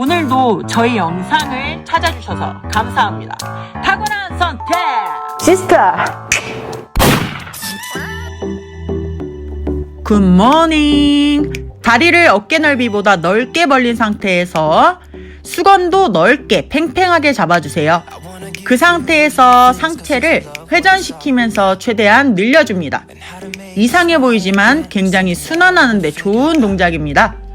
오늘도 저희 영상을 찾아주셔서 감사합니다. 탁월한 선택! 시스터 굿모닝! 다리를 어깨 넓이보다 넓게 벌린 상태에서 수건도 넓게 팽팽하게 잡아주세요. 그 상태에서 상체를 회전시키면서 최대한 늘려줍니다. 이상해 보이지만 굉장히 순환하는데 좋은 동작입니다.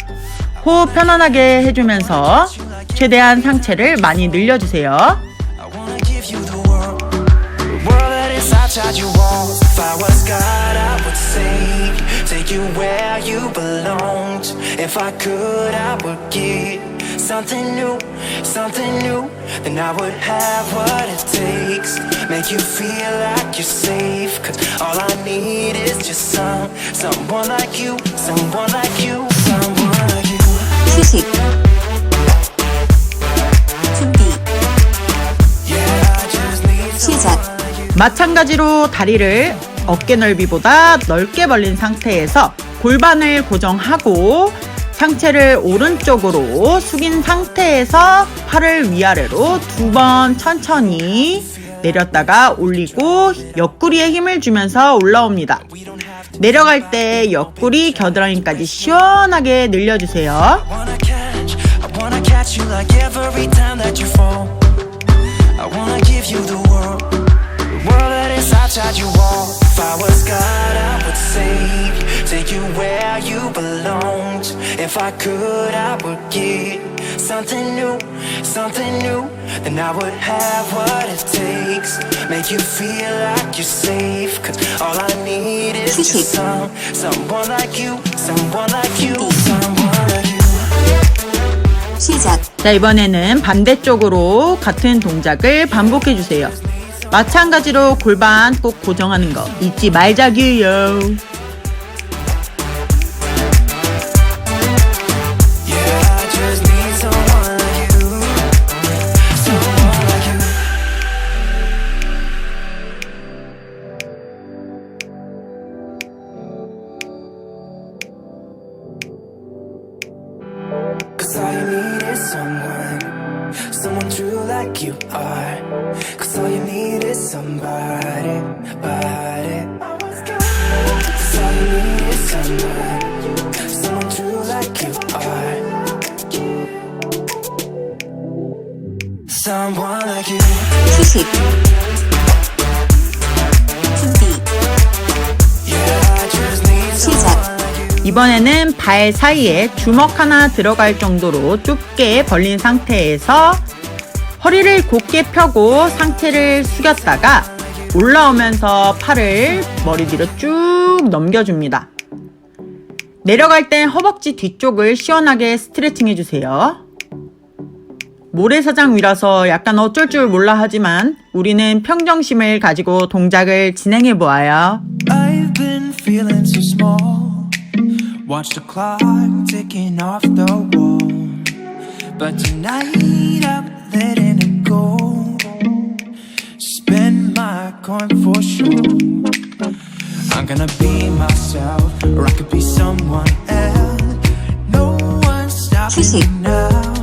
호흡 편안하게 해주면서 최대한 상체를 많이 늘려주세요. 마찬가지로 다리를 어깨 넓이보다 넓게 벌린 상태에서 골반을 고정하고 상체를 오른쪽으로 숙인 상태에서 팔을 위아래로 두 번 천천히 내렸다가 올리고 옆구리에 힘을 주면서 올라옵니다. 내려갈 때 옆구리 겨드랑이까지 시원하게 늘려주세요. World that is outside your wall. If I was God, I would save you, take you where you belong. If I could, I would give something new, something new. Then I would have what it takes, make you feel like you're safe. Cause all I need is just some, someone like you, someone like you, someone like you. 시작 자, 이번에는 반대쪽으로 같은 동작을 반복해 주세요. 마찬가지로 골반 꼭 고정하는 거 잊지 I you. Cause all you need is someone, someone true like you are. Cause all you need is somebody, body. Cause all you need is someone, someone true like you are. Someone like you. 휴식 준비 시작. 이번에는 발 사이에 주먹 하나 들어갈 정도로 좁게 벌린 상태에서 허리를 곧게 펴고 상체를 숙였다가 올라오면서 팔을 머리 뒤로 쭉 넘겨줍니다. 내려갈 땐 허벅지 뒤쪽을 시원하게 스트레칭 해주세요. 모래사장 위라서 약간 어쩔 줄 몰라 하지만 우리는 평정심을 가지고 동작을 진행해 보아요. But tonight I'm letting it go. Spend my coin for sure. I'm gonna be myself, or I could be someone else. No one's stopping me now.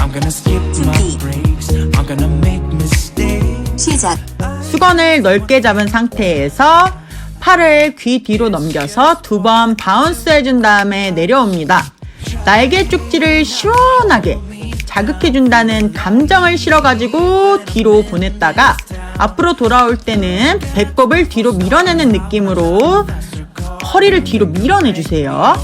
I'm gonna skip my 준비. breaks. I'm gonna make mistakes. 시작 수건을 넓게 잡은 상태에서 팔을 귀 뒤로 넘겨서 두 번 바운스 해준 다음에 내려옵니다. 날개 쪽지를 시원하게 자극해준다는 감정을 실어가지고 뒤로 보냈다가 앞으로 돌아올 때는 배꼽을 뒤로 밀어내는 느낌으로 허리를 뒤로 밀어내주세요.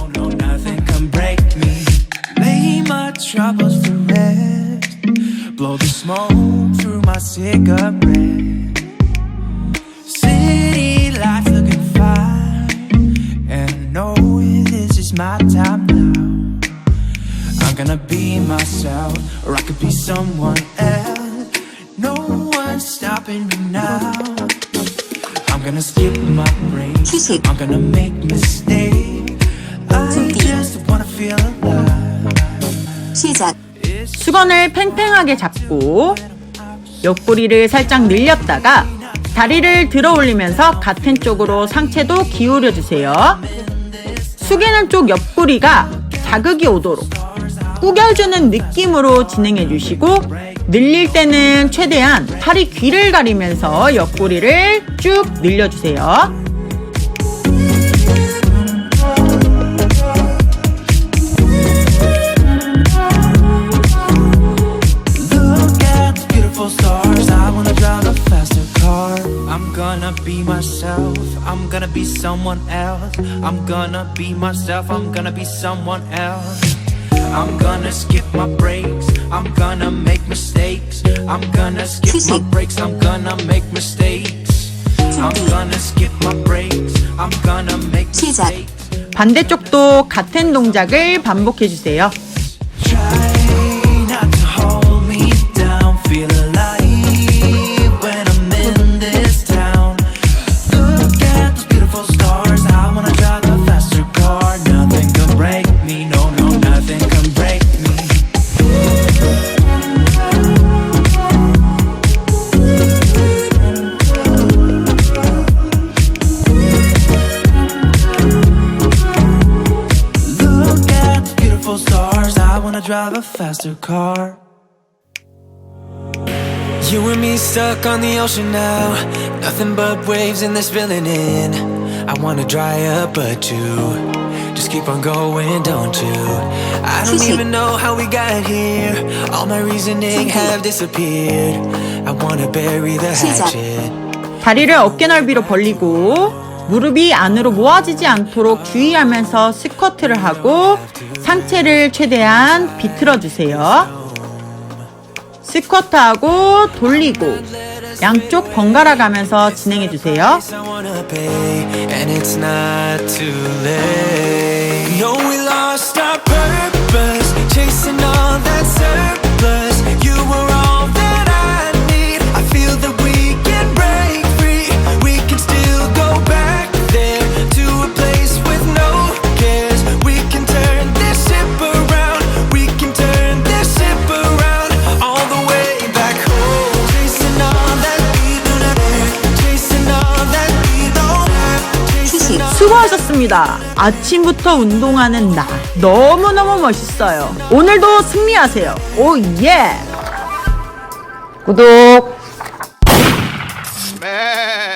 Or I could be someone else. No one's stopping me now. I'm gonna skip my breaks. I'm gonna make mistakes. I just wanna feel alive. 시작 수건을 팽팽하게 잡고 옆구리를 살짝 늘렸다가 다리를 들어 올리면서 같은 쪽으로 상체도 기울여 주세요. 숙이는 쪽 옆구리가 자극이 오도록 꾸겨주는 느낌으로 진행해 주시고 늘릴 때는 최대한 팔이 귀를 가리면서 옆구리를 쭉 늘려주세요. I'm gonna skip my breaks. I'm gonna make mistakes. I'm gonna skip my breaks. I'm gonna make mistakes. I'm gonna skip my breaks. I'm gonna make 시작. mistakes. 반대쪽도 같은 동작을 반복해 주세요. Try drive a faster car. You and me stuck on the ocean now. Nothing but waves and they're spilling in. I wanna dry up, but you just keep on going, don't you? I don't even know how we got here. All my reasoning have disappeared. I wanna bury the hatchet. 다리를 어깨 넓이로 벌리고 무릎이 안으로 모아지지 않도록 주의하면서 스쿼트를 하고 상체를 최대한 비틀어 주세요. 스쿼트하고 돌리고 양쪽 번갈아 가면서 진행해 주세요. All. 수고하셨습니다. 아침부터 운동하는 나 너무너무 멋있어요. 오늘도 승리하세요. 오 예. 구독. Man.